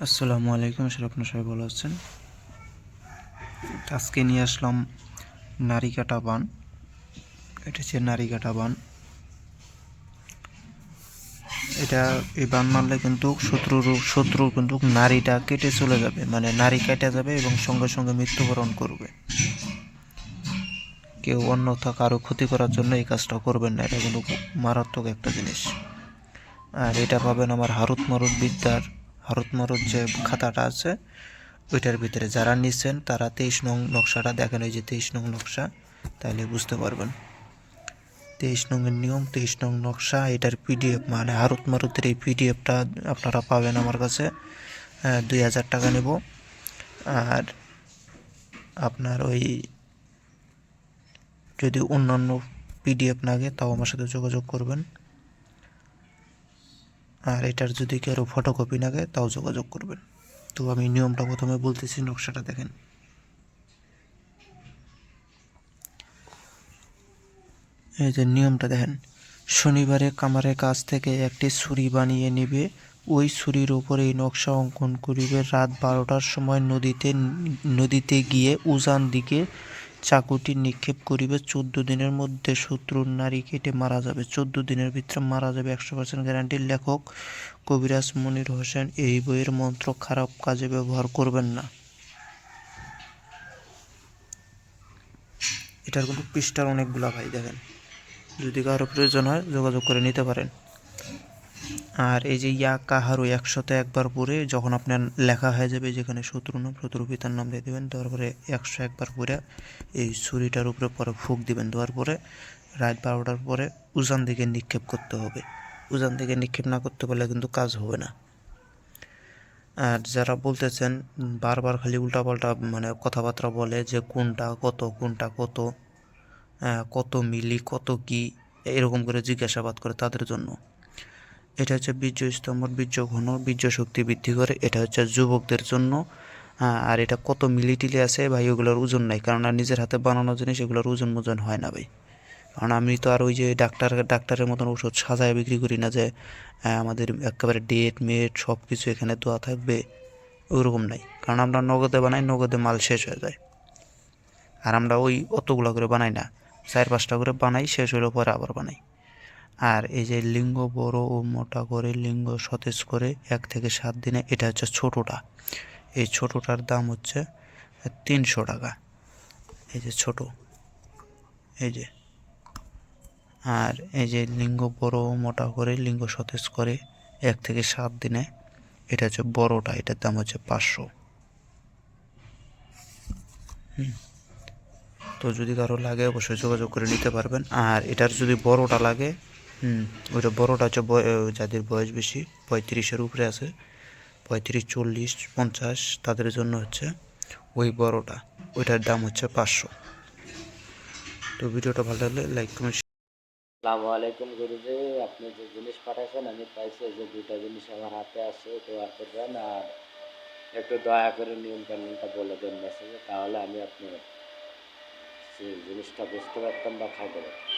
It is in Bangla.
আসসালামু আলাইকুম স্যার আপনার সবাই ভালো আছেন। আজকে নিয়ে আসলাম নারী কাটা বান। এটা হচ্ছে নারী কাটা বান। এটা এই বান মারলে কিন্তু শত্রুর শত্রুর কিন্তু নারীটা কেটে চলে যাবে। মানে নারী কেটে যাবে এবং সঙ্গে সঙ্গে মৃত্যুবরণ করবে। কেউ অন্যথা কারও ক্ষতি করার জন্য এই কাজটা করবেন না। এটা কিন্তু মারাত্মক একটা জিনিস। আর এটা পাবেন আমার হারুত মারুত বিদ্যার হারুত মারুত যে খাতাটা আছে, ওইটার ভিতরে যারা নিচ্ছেন তারা তেইশ নং নকশাটা দেখেন, ওই যে তেইশ নং নকশা তাহলে বুঝতে পারবেন। তেইশ নংয়ের নিয়ম, তেইশ নং নকশা, এটার পিডিএফ মানে হারুত মারুতের এই পিডিএফটা আপনারা পাবেন আমার কাছে দুই হাজার টাকা নেব। আর আপনার ওই যদি অন্যান্য পিডিএফ লাগে, তাও আমার সাথে যোগাযোগ করবেন। আর এটার যদি কারও ফটোকপি লাগে তাও যোগাযোগ করবেন। তো আমি নিয়মটা প্রথমে বলতেছি, নকশাটা দেখেন। এই যে নিয়মটা দেখেন, শনিবারে কামারের কাছ থেকে একটি ছুরি বানিয়ে নেবে। ওই ছুরির উপরে এই নকশা অঙ্কন করিবে। রাত বারোটার সময় নদীতে নদীতে গিয়ে উজান দিকে চাকুটি নিক্ষেপ করিবে, চোদ্দ দিনের মধ্যে শত্রুর নারী কেটে মারা যাবে। চোদ্দ দিনের ভিতরে মারা যাবে একশো পার্সেন্ট গ্যারান্টির লেখক কবিরাজ মনির হোসেন এই বইয়ের মন্ত্র খারাপ কাজে ব্যবহার করবেন না। এটার কিন্তু পৃষ্ঠার অনেকগুলা ভাই দেখেন। যদি কারও প্রয়োজন হয় যোগাযোগ করে নিতে পারেন। আর এই যে ইয়া কাহারু একশোতে একবার পরে যখন আপনার লেখা হয়ে যাবে যেখানে শত্রু নাম শত্রু পিতার নাম দিয়ে দেবেন দেওয়ার পরে একশো একবার পরে এই ছুরিটার উপরে পরে ফুক দিবেন। দেওয়ার পরে রাত বারোটার পরে উজান দিকে নিক্ষেপ করতে হবে। উজান দিকে নিক্ষেপ না করতে পারলে কিন্তু কাজ হবে না। আর যারা বলতেছেন, বারবার খালি উল্টাপাল্টা মানে কথাবার্তা বলে যে কোনটা কত কোনটা কত কত মিলি, কত কি, এরকম করে জিজ্ঞাসাবাদ করে তাদের জন্য। এটা হচ্ছে বীর্য স্তম্ভর বীর্য ঘন, বীর্য শক্তি বৃদ্ধি করে। এটা হচ্ছে যুবকদের জন্য আর এটা কত মিলিটিলি আছে ভাই ওগুলোর ওজন নাই। কারণ নিজের হাতে বানানো জিনিস, এগুলোর ওজন মোজন হয় না ভাই। কারণ আমি তো আর ওই যে ডাক্তার, ডাক্তারের মতন ওষুধ সাজায় বিক্রি করি না যে আমাদের একেবারে ডেট, মেট সব কিছু এখানে দেওয়া থাকবে, ওরকম নাই। কারণ আমরা নগদে বানাই, নগদে মাল শেষ হয়ে যায়। আর আমরা ওই অতগুলো করে বানাই না। চার পাঁচটা করে বানাই, শেষ হলে পরে আবার বানাই। আর এই যে লিঙ্গ বড় ও মোটা করে, লিঙ্গ সতেজ করে, এক থেকে সাত দিনে, এটা হচ্ছে ছোটোটা। এই ছোটোটার দাম হচ্ছে তিনশো টাকা। এই যে ছোট, এই যে। আর এই যে লিঙ্গ বড় ও মোটা করে, লিঙ্গ সতেজ করে, এক থেকে সাত দিনে, এটা হচ্ছে বড়টা, এটার দাম হচ্ছে পাঁচশো। তো যদি কারও লাগে, অবশ্যই যোগাযোগ করে নিতে পারবেন। আর এটার যদি বড়টা লাগে হুম, ওইটা বড়টা হচ্ছে যাদের বয়স বেশি, পঁয়ত্রিশের উপরে আছে, পঁয়ত্রিশ, চল্লিশ, পঞ্চাশ, তাদের জন্য হচ্ছে ওই বড়টা। ওইটার দাম হচ্ছে পাঁচশো। তো ভিডিওটা ভালো লাগলে লাইক কমেন্ট আসসালামু আলাইকুম গুরুজি, আপনি যে জিনিস পাঠাইছেন, আমি পাইছি যে দুইটা জিনিস আমার হাতে আছে দোয়া করবেন আর একটু দয়া করে নিয়ম কানুনটা বলে দেন মেসেজে তাহলে আমি আপনার সেই জিনিসটা বুঝতে পারতাম বা খাইতে পারতাম।